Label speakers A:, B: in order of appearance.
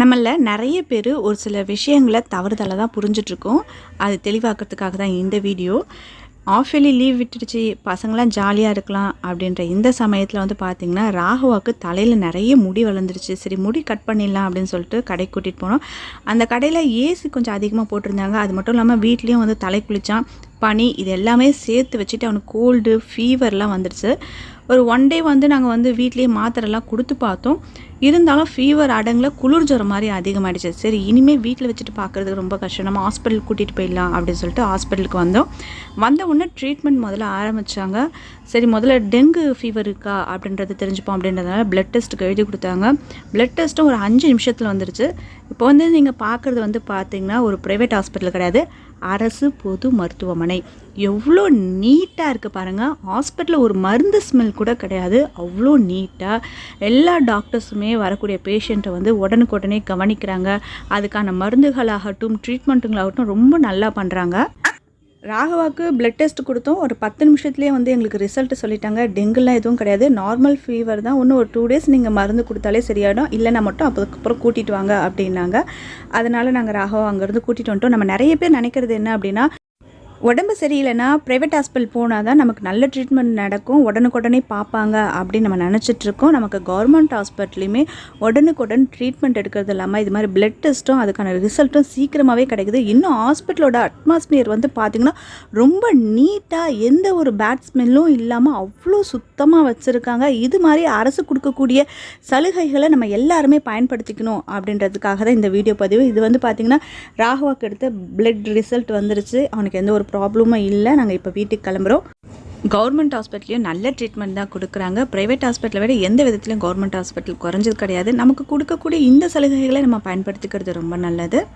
A: நம்மள நிறைய பேர் ஒரு சில விஷயங்கள தவறுதலாக தான் புரிஞ்சிட்ருக்கோம். அது தெளிவாக்கிறதுக்காக தான் இந்த வீடியோ. ஆஃபேலி லீவ் விட்டுடுச்சு பசங்களாம் ஜாலியாக இருக்கலாம் அப்படின்ற இந்த சமயத்தில் வந்து பார்த்திங்கன்னா ராகுவாக்கு தலையில் நிறைய முடி வளர்ந்துருச்சு சரி முடி கட் பண்ணிடலாம் அப்படின்னு சொல்லிட்டு கடைக்கு கூட்டிகிட்டு போனோம். அந்த கடையில் ஏசி கொஞ்சம் அதிகமாக போட்டிருந்தாங்க. அது மட்டும் இல்லாமல் வீட்லேயும் வந்து தலை குளித்தான் பனி இது எல்லாமே சேர்த்து வச்சுட்டு அவனுக்கு கோல்டு ஃபீவர்லாம் வந்துடுச்சு. ஒரு ஒன் டே வந்து நாங்கள் வந்து வீட்லேயே மாத்திரைலாம் கொடுத்து பார்த்தோம். இருந்தாலும் ஃபீவர் அடங்கில் குளிர் ஜுரம் மாதிரி அதிகமாகிடுச்சு சரி இனிமேல் வீட்டில் வச்சுட்டு பார்க்குறதுக்கு ரொம்ப கஷ்டம். நம்ம ஹாஸ்பிட்டல் கூட்டிகிட்டு போயிடலாம் அப்படின்னு சொல்லிட்டு ஹாஸ்பிட்டலுக்கு வந்தோம். வந்த உடனே ட்ரீட்மெண்ட் முதல்ல ஆரம்பித்தாங்க சரி முதல்ல டெங்கு ஃபீவர் இருக்கா அப்படின்றது தெரிஞ்சுப்போம் அப்படின்றதுனால பிளட் டெஸ்ட்டுக்கு எழுதி கொடுத்தாங்க. பிளட் டெஸ்ட்டும் ஒரு அஞ்சு நிமிஷத்தில் வந்துருச்சு. இப்போ வந்து நீங்கள் பார்க்குறது வந்து பார்த்தீங்கன்னா ஒரு ப்ரைவேட் ஹாஸ்பிட்டல் கிடையாது. அரசு பொது மருத்துவமனை. எவ்வளோ நீட்டாக இருக்குது பாருங்கள் ஹாஸ்பிட்டலில் ஒரு மருந்து ஸ்மெல் கூட கிடையாது. அவ்வளோ நீட்டாக எல்லா டாக்டர்ஸுமே வரக்கூடிய பேஷண்ட்டை வந்து உடனுக்குடனே கவனிக்கிறாங்க. அதுக்கான மருந்துகளாகட்டும் ட்ரீட்மெண்ட்டுங்களாகட்டும் ரொம்ப நல்லா பண்ணுறாங்க ராகவாவுக்கு பிளட் டெஸ்ட் கொடுத்தோம். ஒரு பத்து நிமிஷத்துலேயே வந்து எங்களுக்கு ரிசல்ட் சொல்லிட்டாங்க. டெங்குலாம் எதுவும் கிடையாது. நார்மல் ஃபீவர் தான். ஒன்று ஒரு டூ டேஸ் நீங்கள் மருந்து கொடுத்தாலே சரியாயிடும். இல்லைன்னா மட்டும் அதுக்கப்புறம் கூட்டிகிட்டு வாங்க அப்படின்னாங்க. அதனால் நாங்கள் ராகவா அங்கேருந்து கூட்டிகிட்டு வந்துட்டோம். நம்ம நிறைய பேர் நினைக்கிறது என்ன அப்படின்னா உடம்பு சரியில்லைன்னா ப்ரைவேட் ஹாஸ்பிட்டல் போனால் தான் நமக்கு நல்ல ட்ரீட்மெண்ட் நடக்கும். உடனுக்குடனே பார்ப்பாங்க அப்படின்னு நம்ம நினச்சிட்ருக்கோம் நமக்கு கவர்மெண்ட் ஹாஸ்பிட்டலையுமே உடனுக்குடன் ட்ரீட்மெண்ட் எடுக்கிறது இல்லாமல் இது மாதிரி பிளட் டெஸ்ட்டும் அதுக்கான ரிசல்ட்டும் சீக்கிரமாகவே கிடைக்குது. இன்னும் ஹாஸ்பிட்டலோட அட்மாஸ்பியர் வந்து பார்த்திங்கன்னா ரொம்ப நீட்டாக எந்த ஒரு பேட் ஸ்மெல்லும் இல்லாமல் அவ்வளோ சுத்தமாக வச்சுருக்காங்க. இது மாதிரி அரசு கொடுக்கக்கூடிய சலுகைகளை நம்ம எல்லாருமே பயன்படுத்திக்கணும் அப்படின்றதுக்காக தான் இந்த வீடியோ பதிவு. இது வந்து பார்த்திங்கன்னா ராகவாக்கு எடுத்த பிளட் ரிசல்ட் வந்துருச்சு. அவனுக்கு எந்த ஒரு ப்ராப்ளமும் இல்லை. நாங்கள் இப்போ வீட்டுக்கு கிளம்புறோம். கவர்மெண்ட் ஹாஸ்பிட்டலையும் நல்ல ட்ரீட்மெண்ட் தான் கொடுக்குறாங்க. ப்ரைவேட் ஹாஸ்பிட்டலை விட எந்த விதத்துலையும் கவர்மெண்ட் ஹாஸ்பிட்டல் குறைஞ்சது கிடையாது. நமக்கு கொடுக்கக்கூடிய இந்த சலுகைகளை நம்ம பயன்படுத்திக்கிறது ரொம்ப நல்லது.